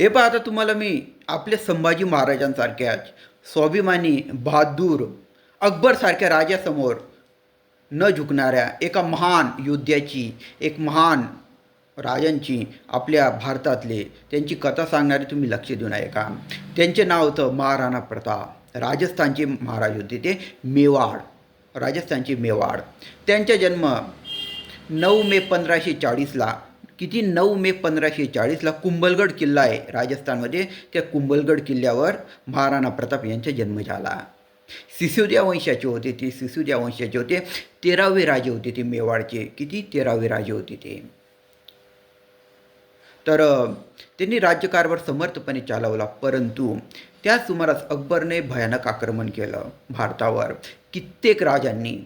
हे पहा आता तुम्हाला मी आपल्या संभाजी महाराजांसारख्याच स्वाभिमानी बहादूर अकबरसारख्या राजासमोर न झुकणाऱ्या एका महान योद्ध्याची एक महान राजांची आपल्या भारतातले त्यांची कथा सांगणारे तुम्ही लक्ष देऊन ऐका का? त्यांचे नाव होतं महाराणा प्रताप. राजस्थानचे महाराज होते ते मेवाड. राजस्थानचे मेवाड. त्यांचा जन्म नऊ मे पंधराशे चाळीसला किती नऊ मे पंधराशे चाळीसला कुंभलगड किल्ला आहे. राजस्थानमध्ये त्या कुंभलगड किल्ल्यावर महाराणा प्रताप यांचा जन्म झाला. सिसोदिया वंशाचे होते ते. सिसोदिया वंशाचे होते. तेरावे राजे होते ते मेवाडचे. किती? तेरावे राजे होते ते. तर त्यांनी राज्यकारभार समर्थपणे चालवला. परंतु त्याच सुमारास अकबरने भयानक आक्रमण केलं भारतावर. कित्येक राजांनी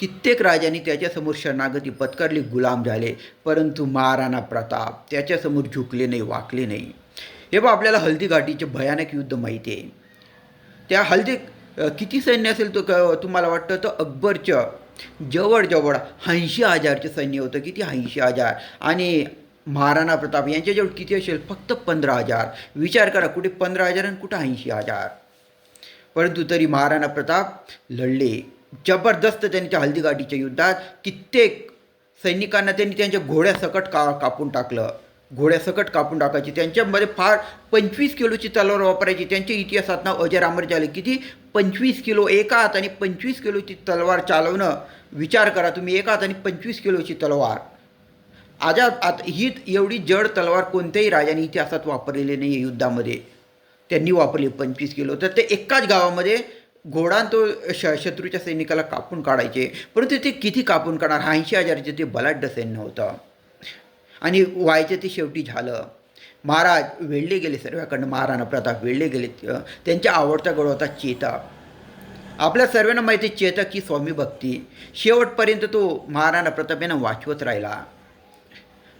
कित्येक राजांनी त्याच्यासमोर शरणागती पत्करली गुलाम झाले. परंतु महाराणा प्रताप त्याच्यासमोर झुकले नाही वाकले नाही. हे बा आपल्याला हल्दीघाटीचे भयानक युद्ध माहिती आहे. त्या हल्दी किती सैन्य असेल तो क- तुम्हाला वाटतं? तर अकबरचं जवळजवळ ऐंशी हजारचे सैन्य होतं. किती? ऐंशी हजार. आणि महाराणा प्रताप यांच्याजवळ किती असेल? फक्त पंधरा हजार. विचार करा कुठे पंधरा हजार आणि कुठं ऐंशी हजार? परंतु तरी महाराणा प्रताप लढले. जबरदस्त त्यांच्या हल्दीघाटीच्या युद्धात कित्येक सैनिकांना त्यांनी त्यांच्या घोड्यासकट का कापून टाकलं. घोड्यासकट कापून टाकायची. त्यांच्यामध्ये फार पंचवीस किलोची तलवार वापरायची. त्यांच्या इतिहासात नाव अजय अमर झाले किती? पंचवीस किलो एका हाताने पंचवीस किलोची तलवार चालवणं. विचार करा तुम्ही. एका हाताने पंचवीस किलोची तलवार. आजा आता ही एवढी जड तलवार कोणत्याही राजाने इतिहासात वापरलेली नाही आहे युद्धामध्ये. त्यांनी वापरली पंचवीस किलो. तर ते एकाच गावामध्ये घोडान तो श शत्रूच्या सैनिकाला कापून काढायचे. परंतु ते किती कापून काढणार? ऐंशी हजाराचे ते बलाढ्य सैन्य होतं. आणि व्हायचं ते शेवटी झालं. महाराज वेळले गेले सर्वांकडनं. महाराणा प्रताप वेळले गेले. त्यांच्या आवडता गड होता चेतक आपल्या सर्वांना माहिती चेतक ही स्वामी भक्ती. शेवटपर्यंत तो महाराणा प्रताप यांना वाचवत राहिला.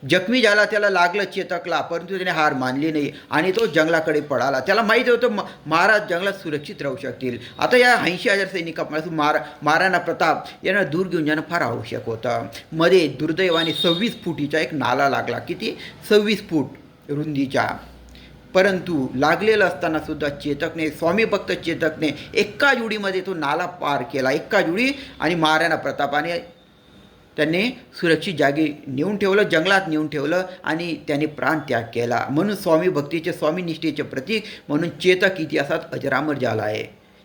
जखमी झाला त्याला लागलं चेतकला परंतु त्याने हार मानली नाही आणि तो जंगलाकडे पळाला. त्याला माहीत होतं म- महाराज जंगलात सुरक्षित राहू शकतील. आता या ऐंशी हजार सैनिकापासून मार महाराणा प्रताप यांना दूर घेऊन जाणं फार आवश्यक होतं. मध्ये दुर्दैवाने सव्वीस फुटीचा एक नाला लागला. किती? सव्वीस फूट रुंदीच्या परंतु लागलेलं असताना सुद्धा चेतकने स्वामी भक्त चेतकने एका जुडीमध्ये तो नाला पार केला. एका जुडी आणि महाराणा प्रतापाने त्यांनी सुरक्षित जागी नेऊन ठेवलं जंगलात नेऊन ठेवलं आणि त्याने प्राणत्याग केला. म्हणून स्वामी भक्तीचे स्वामी निष्ठेचे प्रतीक म्हणून चेतक इतिहासात अजरामर झाला आहे.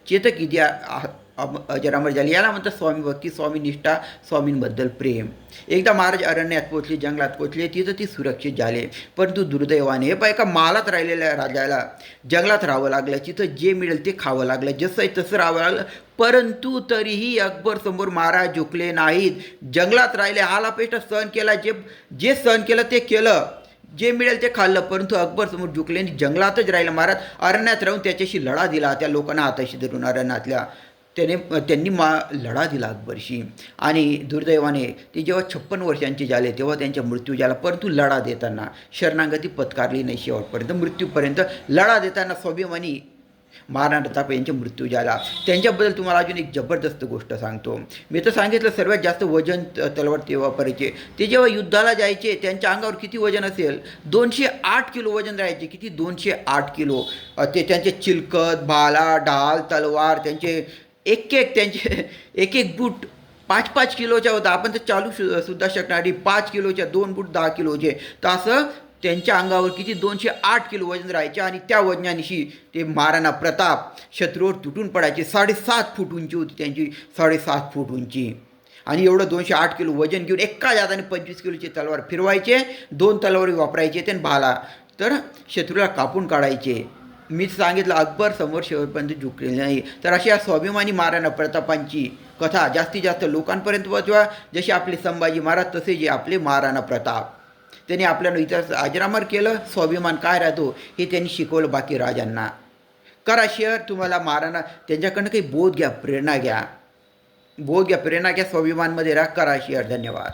चेतक इतिहास अजरामर झाले. याला म्हणतात स्वामी भक्ती स्वामी निष्ठा स्वामींबद्दल प्रेम. एकदा महाराज अरण्यात पोचले जंगलात पोचले तिथं ती सुरक्षित झाले. परंतु दुर्दैवाने हे एका मालात राहिलेल्या राजाला जंगलात राहावं लागलं. तिथं जे मिळेल ते खावं लागलं. जसं आहे तसं राहावं लागलं परंतु तरीही अकबर समोर महाराज झुकले नाहीत. जंगलात राहिले हालापेष्टा सहन केला जे जे सहन केलं ते केलं. जे मिळेल ते खाल्लं परंतु अकबर समोर झुकले आणि जंगलातच राहिलं महाराज. अरण्यात राहून त्याच्याशी लढा दिला त्या लोकांना हाताशी धरून अरण्यातल्या त्याने त्यांनी मा लढा दिला अकबरशी. आणि दुर्दैवाने ते जेव्हा छप्पन वर्षांचे झाले तेव्हा त्यांचा मृत्यू झाला. परंतु लढा देताना शरणागती पत्कारली नाही शेवटपर्यंत. मृत्यूपर्यंत लढा देताना स्वाभिमानी महाराणा प्रताप यांचा मृत्यू झाला. त्यांच्याबद्दल तुम्हाला अजून एक जबरदस्त गोष्ट सांगतो. मी तर सांगितलं सर्वात जास्त वजन तलवार ते वापरायचे ते जेव्हा युद्धाला जायचे त्यांच्या अंगावर किती वजन असेल? दोनशे आठ किलो वजन राहायचे. किती? दोनशे आठ किलो. ते त्यांचे चिलकत भाला ढाल तलवार त्यांचे एक एक त्यांचे एक एक बूट पाच पाच किलोच्या होता. आपण तर चालू सु- सुद्धा शकणारी पाच किलोच्या दोन बूट दहा किलोचे. तर असं त्यांच्या अंगावर किती दोनशे आठ किलो वजन राहायचे आणि त्या वजनानिशी ते महाराणा प्रताप शत्रूवर तुटून पडायचे. साडेसात फूट उंची होती त्यांची. साडेसात फूट उंची. आणि एवढं दोनशे आठ किलो वजन घेऊन एका हाताने पंचवीस किलोची तलवार फिरवायचे. दोन तलवारी वापरायचे ते भाला तर शत्रूला कापून काढायचे. मीच सांगितलं अकबर समोर शेवटपर्यंत झुकलेले नाही. तर अशा स्वाभिमानी महाराणा प्रतापांची कथा जास्तीत जास्त लोकांपर्यंत पोहोचवा. जसे आपले संभाजी महाराज तसे जे आपले महाराणा प्रताप. त्यांनी आपल्याला इतिहास अजरामर केलं स्वाभिमान काय राहतो हे त्यांनी शिकवलं बाकी राजांना. करा शेअर तुम्हाला महाराणा त्यांच्याकडनं काही बोध घ्या प्रेरणा घ्या. बोध घ्या प्रेरणा घ्या स्वाभिमानमध्ये राहा. करा शेअर धन्यवाद.